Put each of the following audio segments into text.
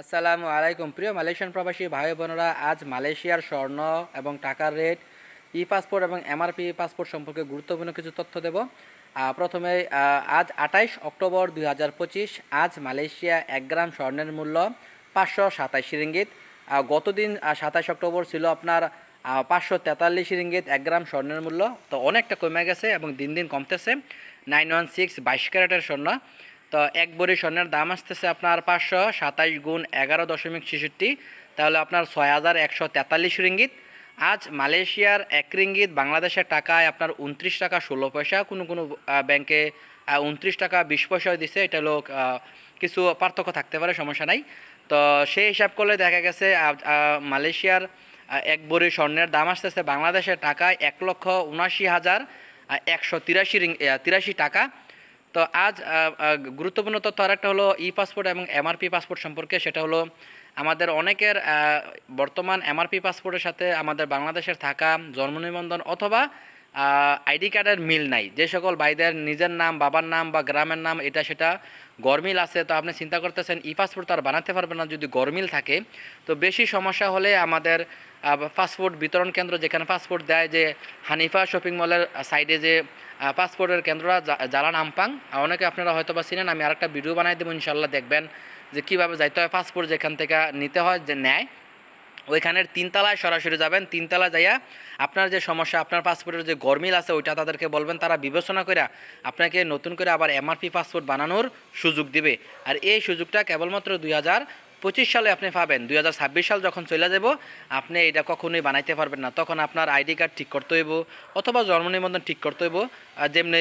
আসসালামু আলাইকুম। প্রিয় মালয়েশিয়ান প্রবাসী ভাই বোনেরা, আজ মালয়েশিয়ার স্বর্ণ এবং টাকার রেট, ই পাসপোর্ট এবং এমআরপি পাসপোর্ট সম্পর্কে গুরুত্বপূর্ণ কিছু তথ্য দেব। প্রথমে আজ আঠাইশ অক্টোবর দুই হাজার পঁচিশ, আজ মালয়েশিয়া এক গ্রাম স্বর্ণের মূল্য পাঁচশো সাতাইশ রিঙ্গিত। গতদিন সাতাইশ অক্টোবর ছিল আপনার পাঁচশো তেতাল্লিশ রিঙ্গিত এক গ্রাম স্বর্ণের মূল্য। তো অনেকটা কমে গেছে এবং দিন দিন কমতেছে। নাইন ওয়ান সিক্স বাইশ ক্যারেটের স্বর্ণ। তো এক বড়ি স্বর্ণের দাম আসতেছে আপনার পাঁচশো সাতাইশ গুণ এগারো দশমিক ছেষট্টি। তাহলে আপনার ছয় হাজার একশো তেতাল্লিশ রিঙ্গিত। আজ মালয়েশিয়ার এক রিঙ্গিত, বাংলাদেশের টাকায় আপনার উনত্রিশ টাকা ষোলো পয়সা। কোনো কোনো ব্যাংকে উনত্রিশ টাকা বিশ পয়সাও দিছে। এটা লোক কিছু পার্থক্য থাকতে পারে, সমস্যা নাই। তো সেই হিসাব করলে দেখা গেছে মালয়েশিয়ার এক বড়ি স্বর্ণের দাম আসতেছে বাংলাদেশের টাকায় এক লক্ষ উনাশি হাজার একশো তিরাশি তিরাশি টাকা। তো আজ গুরুত্বপূর্ণ তথ্য আরেকটা হলো ই পাসপোর্ট এবং এমআরপি পাসপোর্ট সম্পর্কে, সেটা হলো আমাদের অনেকের বর্তমান এমআরপি পাসপোর্টের সাথে আমাদের বাংলাদেশের থাকা জন্ম নিবন্ধন অথবা আইডি কার্ডের মিল নাই। যে সকল ভাইদের নিজের নাম, বাবার নাম বা গ্রামের নাম, এটা সেটা গরমিল আছে। তো আপনি চিন্তা করতেছেন, ই পাসপোর্ট আর বানাতে পারবেন না যদি গরমিল থাকে। তো বেশি সমস্যা হলে আমাদের পাসপোর্ট বিতরণ কেন্দ্র, যেখানে পাসপোর্ট দেয় যে হানিফা শপিং মলের সাইডে যে পাসপোর্টের কেন্দ্ররা জা- জালান আমপাং। অনেকে আপনারা হয়তো বা চিনেন, আমি আরেকটা ভিডিও বানাই দেবো ইনশাল্লাহ দেখবেন যে কীভাবে যাইতে হয় পাসপোর্ট যেখান থেকে নিতে হয়, যে নেয়। ওইখানের তিনতলায় সরাসরি যাবেন তিনতলা যাইয়া আপনার যে সমস্যা, আপনার পাসপোর্টের যে গরমিল আছে, ওইটা তাদেরকে বলবেন, তারা বিবেচনা করে আপনাকে নতুন করে আবার এমআরপি পাসপোর্ট বানানোর সুযোগ দিবে। আর এই সুযোগটা কেবলমাত্র দুই হাজার পঁচিশ সালে আপনি পাবেন। দুই হাজার ছাব্বিশ সাল যখন চলে যাব, আপনি এটা কখনোই বানাইতে পারবেন না। তখন আপনার আইডি কার্ড ঠিক করতে হইব, অথবা জন্ম নিবন্ধন ঠিক করতে হইব। যেমনি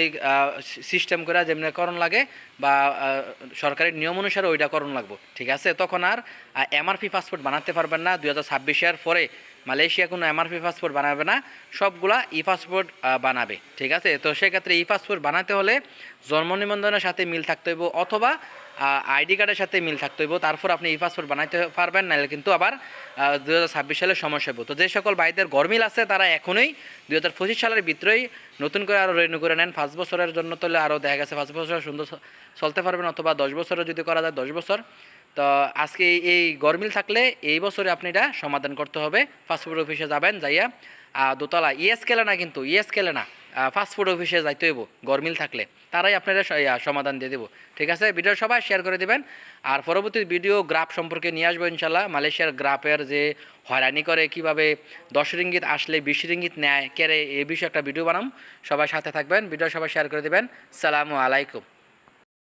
সিস্টেম করে যেমনি করণ লাগে, বা সরকারের নিয়ম অনুসারে ওইটা করণ লাগবো। ঠিক আছে? তখন আর এমআরপি পাসপোর্ট বানাতে পারবেন না। দুই হাজার পরে মালয়েশিয়া কোনো এমআরপি পাসপোর্ট বানাবে না, সবগুলা ই পাসপোর্ট বানাবে, ঠিক আছে? তো সেক্ষেত্রে ই পাসপোর্ট বানাতে হলে জন্ম নিবন্ধনের সাথে মিল থাকতে হইব অথবা আইডি কার্ডের সাথে মিল থাকতে হইব। তারপর আপনি ই পাসপোর্ট বানাইতে পারবেন, নাহলে কিন্তু আবার দু হাজার ছাব্বিশ সালে সমস্যা হইব। তো যে সকল ভাইদের গরমিল আছে, তারা এখনই দুই হাজার পঁচিশ সালের ভিতরেই নতুন করে আরও রেনু করে নেন। পাঁচ বছরের জন্য তাহলে আরও দেখা গেছে পাঁচ বছর সুন্দর চলতে পারবেন, অথবা দশ বছরের যদি করা যায়, দশ বছর। তো আজকে এই- গরমিল থাকলে এই বছরে আপনি এটা সমাধান করতে হবে। ফাস্টফুড অফিসে যাবেন, যাইয়া দোতলা ইএস কেলে না কিন্তু ইএস কেলে না ফাস্টফুড অফিসে যাইতে হইব গরমিল থাকলে। তারাই আপনারা সমাধান দিয়ে দেবো। ঠিক আছে? ভিডিও সবাই শেয়ার করে দিবেন। আর পরবর্তী ভিডিও গ্রাফ সম্পর্কে নিয়ে আসব ইনশাল্লাহ মালয়েশিয়ার গ্রাফের যে হয়রানি করে, কীভাবে দশ রিঙ্গিত আসলে বিশ রিঙ্গিত নেয়, কেরে, এ বিষয়ে একটা ভিডিও বানাম। সবাই সাথে থাকবেন ভিডিও সবাই শেয়ার করে দেবেন। সালামু আলাইকুম।